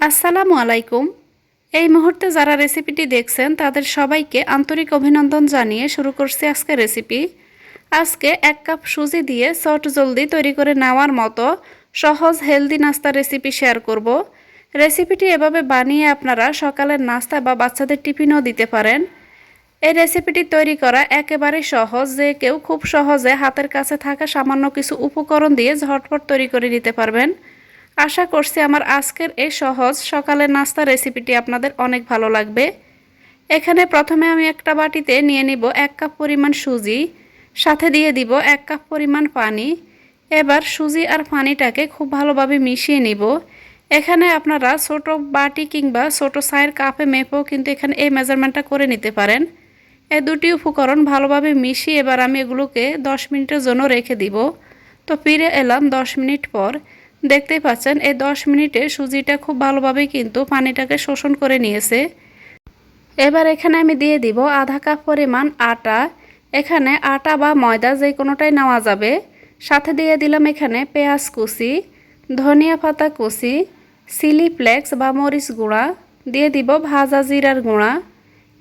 আসসালামু আলাইকুম। এই মুহূর্তে যারা রেসিপিটি দেখছেন, তাদের সবাইকে আন্তরিক অভিনন্দন জানিয়ে শুরু করছি আজকে রেসিপি। আজকে এক কাপ সুজি দিয়ে চট জলদি তৈরি করে নেওয়ার মতো সহজ, হেলদি নাস্তা রেসিপি শেয়ার করব। রেসিপিটি এভাবে বানিয়ে আপনারা সকালের নাস্তা বা বাচ্চাদের টিফিনও দিতে পারেন। এই রেসিপিটি তৈরি করা একেবারে সহজ, যে কেউ খুব সহজে হাতের কাছে থাকা সামান্য কিছু উপকরণ দিয়ে ঝটপট তৈরি করে নিতে পারবেন। আশা করছি আমার আজকের এই সহজ সকালের নাস্তা রেসিপিটি আপনাদের অনেক ভালো লাগবে। এখানে প্রথমে আমি একটা বাটিতে নিয়ে নিব এক কাপ পরিমাণ সুজি, সাথে দিয়ে দিব এক কাপ পরিমাণ পানি। এবার সুজি আর পানিটাকে খুব ভালোভাবে মিশিয়ে নিব। এখানে আপনারা ছোট বাটি কিংবা ছোট সাইয়ের কাপে মেপেও কিন্তু এখানে এই মেজারমেন্টটা করে নিতে পারেন। এই দুটি উপকরণ ভালোভাবে মিশিয়ে এবার আমি এগুলোকে দশ মিনিটের জন্য রেখে দিব। তো ফিরে এলাম দশ মিনিট পর। দেখতেই পাচ্ছেন, এই দশ মিনিটে সুজিটা খুব ভালোভাবে কিন্তু পানিটাকে শোষণ করে নিয়েছে। এবার এখানে আমি দিয়ে দিব আধা কাপ পরিমাণ আটা। এখানে আটা বা ময়দা যে কোনোটাই নেওয়া যাবে। সাথে দিয়ে দিলাম এখানে পেঁয়াজ কুচি, ধনিয়া পাতা কুচি, চিলি ফ্লেক্স বা মরিচ গুঁড়া। দিয়ে দিব ভাজা জিরার গুঁড়া।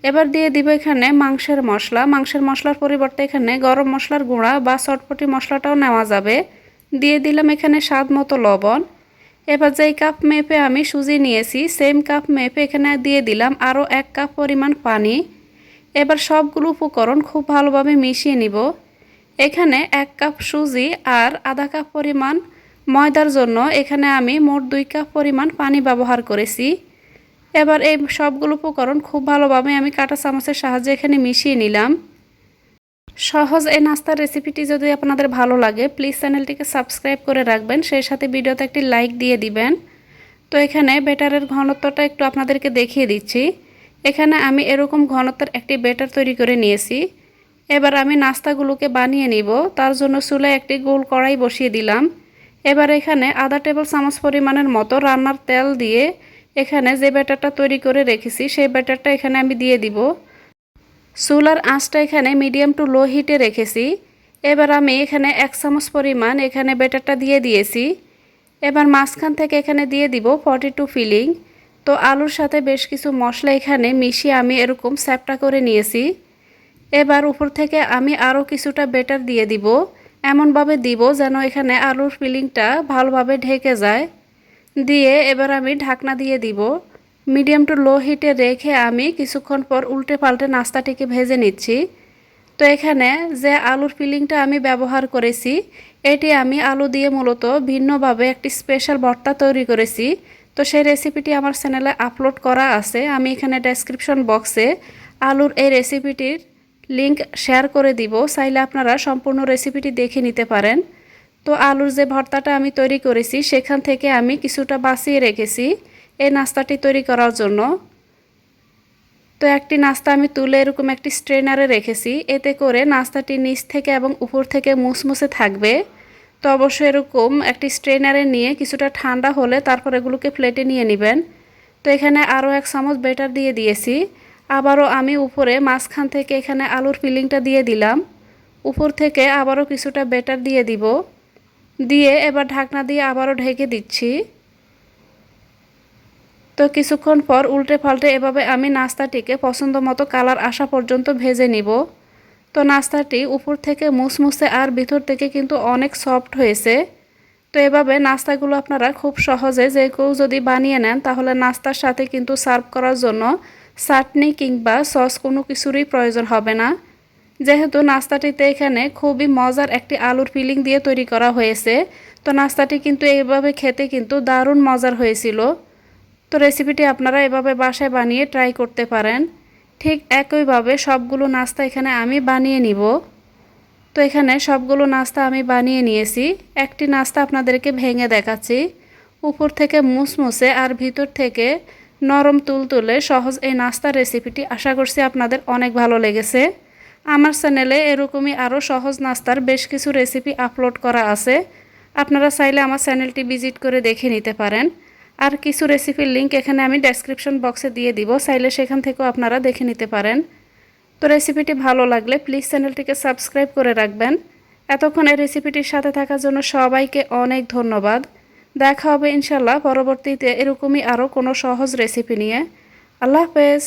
এবার দিয়ে দিব এখানে মাংসের মশলা। মাংসের মশলার পরিবর্তে এখানে গরম মশলার গুঁড়া বা চটপটি মশলাটাও নেওয়া যাবে। দিয়ে দিলাম এখানে স্বাদ মতো লবণ। এবার যেই কাপ মেপে আমি সুজি নিয়েছি সেম কাপ মেপে এখানে দিয়ে দিলাম আরও এক কাপ পরিমাণ পানি। এবার সবগুলো উপকরণ খুব ভালোভাবে মিশিয়ে নিব। এখানে এক কাপ সুজি আর আধা কাপ পরিমাণ ময়দার জন্য এখানে আমি মোট দুই কাপ পরিমাণ পানি ব্যবহার করেছি। এবার এই সবগুলো উপকরণ খুব ভালোভাবে আমি কাঁটা চামচের সাহায্যে এখানে মিশিয়ে নিলাম। সহজ এই নাস্তার রেসিপিটি যদি আপনাদের ভালো লাগে প্লিজ চ্যানেলটিকে সাবস্ক্রাইব করে রাখবেন। সেই সাথে ভিডিওতে একটি লাইক দিয়ে দিবেন। তো এখানে বেটারের ঘনত্বটা একটু আপনাদেরকে দেখিয়ে দিচ্ছি। এখানে আমি এরকম ঘনত্বের একটি বেটার তৈরি করে নিয়েছি। এবার আমি নাস্তাগুলোকে বানিয়ে নিব। তার জন্য চুলে একটি গোল কড়াই বসিয়ে দিলাম। এবার এখানে আধা টেবিল চামচ পরিমাণের মতো রান্নার তেল দিয়ে এখানে যে ব্যাটারটা তৈরি করে রেখেছি, সেই ব্যাটারটা এখানে আমি দিয়ে দিব। চুলার আঁচটা এখানে মিডিয়াম টু লো হিটে রেখেছি। এবার আমি এখানে এক চামচ পরিমাণ এখানে ব্যাটারটা দিয়ে দিয়েছি। এবার মাঝখান থেকে এখানে দিয়ে দিব ফর্টি টু ফিলিং তো আলুর সাথে বেশ কিছু মশলা এখানে মিশিয়ে আমি এরকম স্যাপটা করে নিয়েছি। এবার উপর থেকে আমি আরও কিছুটা বেটার দিয়ে দিব। এমনভাবে দিব যেন এখানে আলুর ফিলিংটা ভালোভাবে ঢেকে যায়। দিয়ে এবার আমি ঢাকনা দিয়ে দিব। মিডিয়াম টু লো হিটে রেখে আমি কিছুক্ষণ পর উল্টে পাল্টে নাস্তাটিকে ভেজে নিচ্ছি। তো এখানে যে আলুর ফিলিংটা আমি ব্যবহার করেছি, এটি আমি আলু দিয়ে মূলত ভিন্নভাবে একটি স্পেশাল ভর্তা তৈরি করেছি। তো সেই রেসিপিটি আমার চ্যানেলে আপলোড করা আছে। আমি এখানে ডেসক্রিপশন বক্সে আলুর এই রেসিপিটির লিংক শেয়ার করে দিব। চাইলে আপনারা সম্পূর্ণ রেসিপিটি দেখে নিতে পারেন। তো আলুর যে ভর্তাটা আমি তৈরি করেছি, সেখান থেকে আমি কিছুটা বাঁচিয়ে রেখেছি। এই নাস্তাটি তৈরি করার জন্য। তো একটি নাস্তা আমি তুলে এরকম একটি স্ট্রেনারে রেখেছি। এতে করে নাস্তাটি নিচ থেকে এবং উপর থেকে মুসমুসে থাকবে। তো অবশ্যই এরকম একটি স্ট্রেনারে নিয়ে কিছুটা ঠান্ডা হলে তারপর এগুলোকে প্লেটে নিয়ে নেবেন। তো এখানে আরও এক চামচ বেটার দিয়ে দিয়েছি। আবারও আমি উপরে মাঝখান থেকে এখানে আলুর ফিলিংটা দিয়ে দিলাম। উপর থেকে আবারও কিছুটা বেটার দিয়ে দিব। দিয়ে এবার ঢাকনা দিয়ে আবারও ঢেকে দিচ্ছি। তো কিছুক্ষণ পর উল্টে পাল্টে এভাবে আমি নাস্তাটিকে পছন্দ মতো কালার আসা পর্যন্ত ভেজে নিব। তো নাস্তাটি উপর থেকে মুসমুসে আর ভিতর থেকে কিন্তু অনেক সফট হয়েছে। তো এভাবে নাস্তাগুলো আপনারা খুব সহজে যে কেউ যদি বানিয়ে নেন, তাহলে নাস্তার সাথে কিন্তু সার্ভ করার জন্য চাটনি কিংবা সস কোনো কিছুরই প্রয়োজন হবে না। যেহেতু নাস্তাটিতে এখানে খুবই মজার একটি আলুর ফিলিং দিয়ে তৈরি করা হয়েছে, তো নাস্তাটি কিন্তু এইভাবে খেতে কিন্তু দারুণ মজার হয়েছিল। তো রেসিপিটি আপনারা এভাবে বাসায় বানিয়ে ট্রাই করতে পারেন। ঠিক একইভাবে সবগুলো নাস্তা এখানে আমি বানিয়ে নিব। তো এখানে সবগুলো নাস্তা আমি বানিয়ে নিয়েছি। একটি নাস্তা আপনাদেরকে ভেঙে দেখাচ্ছি। উপর থেকে মুসমুসে আর ভিতর থেকে নরম তুলতুলে সহজ এই নাস্তার রেসিপিটি আশা করছি আপনাদের অনেক ভালো লেগেছে। আমার চ্যানেলে এরকমই আরও সহজ নাস্তার বেশ কিছু রেসিপি আপলোড করা আছে। আপনারা চাইলে আমার চ্যানেলটি ভিজিট করে দেখে নিতে পারেন। আর কিছু রেসিপির লিঙ্ক এখানে আমি ডেসক্রিপশন বক্সে দিয়ে দিব। চাইলে সেখান থেকেও আপনারা দেখে নিতে পারেন। তো রেসিপিটি ভালো লাগলে প্লিজ চ্যানেলটিকে সাবস্ক্রাইব করে রাখবেন। এতক্ষণ এই রেসিপিটির সাথে থাকার জন্য সবাইকে অনেক ধন্যবাদ। দেখা হবে ইনশাল্লাহ পরবর্তীতে এরকমই আরও কোনো সহজ রেসিপি নিয়ে। আল্লাহ হাফেজ।